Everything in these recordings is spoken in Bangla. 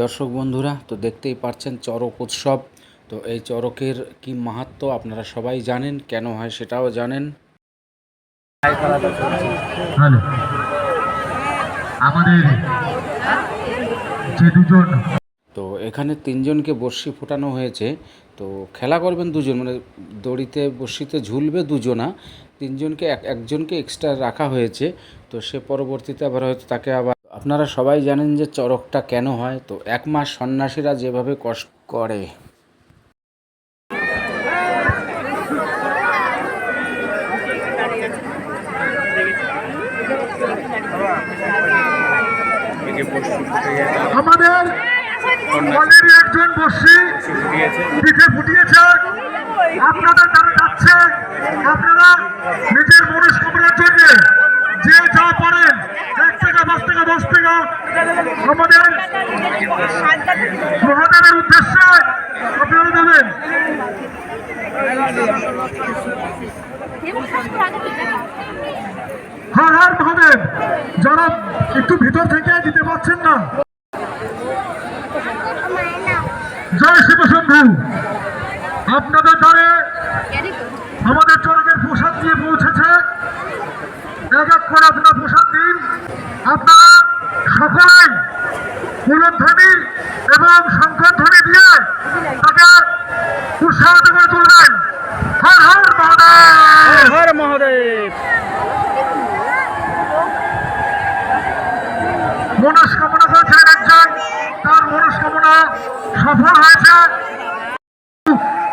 দর্শক বন্ধুরা তো দেখতেই পাচ্ছেন চরক উৎসব। তো এই চরকের কি মাহাত্ম্য আপনারা সবাই জানেন? কেন হয় সেটাও জানেন। আমাদের যে দুজন তো এখানে তিনজনকে বর্ষি ফোটানো হয়েছে। তো খেলা করবেন দুজন মানে দড়িতে বর্ষিতে ঝুলবে দুজনা। তিনজনকে এক একজনকে এক্সট্রা রাখা হয়েছে। তো সে পরবর্তীতে আবার হয়তো তাকে আবার আপনারা সবাই জানেন যে চড়কটা কেন হয়, তো এক মাস সন্ন্যাসীরা যেভাবে কষ্ট করে। আমাদের একজন পিঠে ফুটিয়েছে আপনাদের দ্বারা যাচ্ছে, আপনারা নিজের মনস্কামনার জন্য যে যা পারেন এক মহাদেবের উদ্দেশ্যে হ্যাঁ হ্যাঁ মহাদেব, যারা একটু ভিতর থেকে দিতে পারছেন না। জয় শিবশম্ভু আপনাদের দ্বারে আমাদের চরকের প্রসাদ দিয়ে পৌঁছেছে। এক এক করে আপনারা প্রসাদ দিন। আপনারা সকলেই কুলধ্বনি এবং শঙ্করধ্বনি দিয়ে তাকে উৎসাহিত করে তুলবেন। হর হর মহাদেব! হর মহাদেব! মনস্কামনা করেছিলেন একজন তার মনস্কামনা সফল হয়েছে।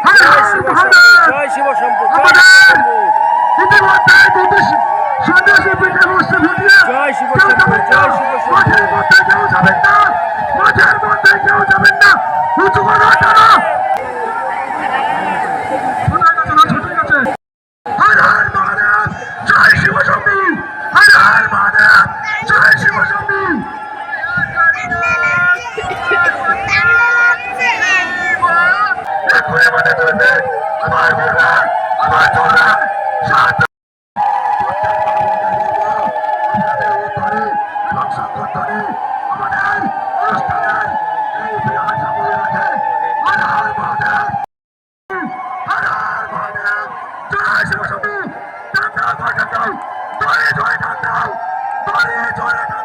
হর হর মহাদেব! সন্ন্যাসী পিঠে বসে ফুটিয়ে জয় শিব কেউ শম্ভু, জয়। শিব শম্ভু। মাঠের মধ্যে কেউ যাবেন না। মাঠের মধ্যে কেউ যাবেন না। উঁচু করে দাঁড়া ছোটার কাছে না, ছোটার কাছে। হর হর মহাদেব জয় শিব শম্ভু হর হর মহাদেব জয় শিব শম্ভু এক্ষুনি আমাদের তুলবে আমার বলবে আমার চলবে সাত আপনাদের উত্তরে এবং সংকটনে আমাদের অনুষ্ঠানের এই বিরাট সামনে রাখে হর হর মহাদেব হর হর মহাদেব জয় শিব শম্ভু টান দাও টান দাও। দরে জয় টান দাও। করিস জয় টান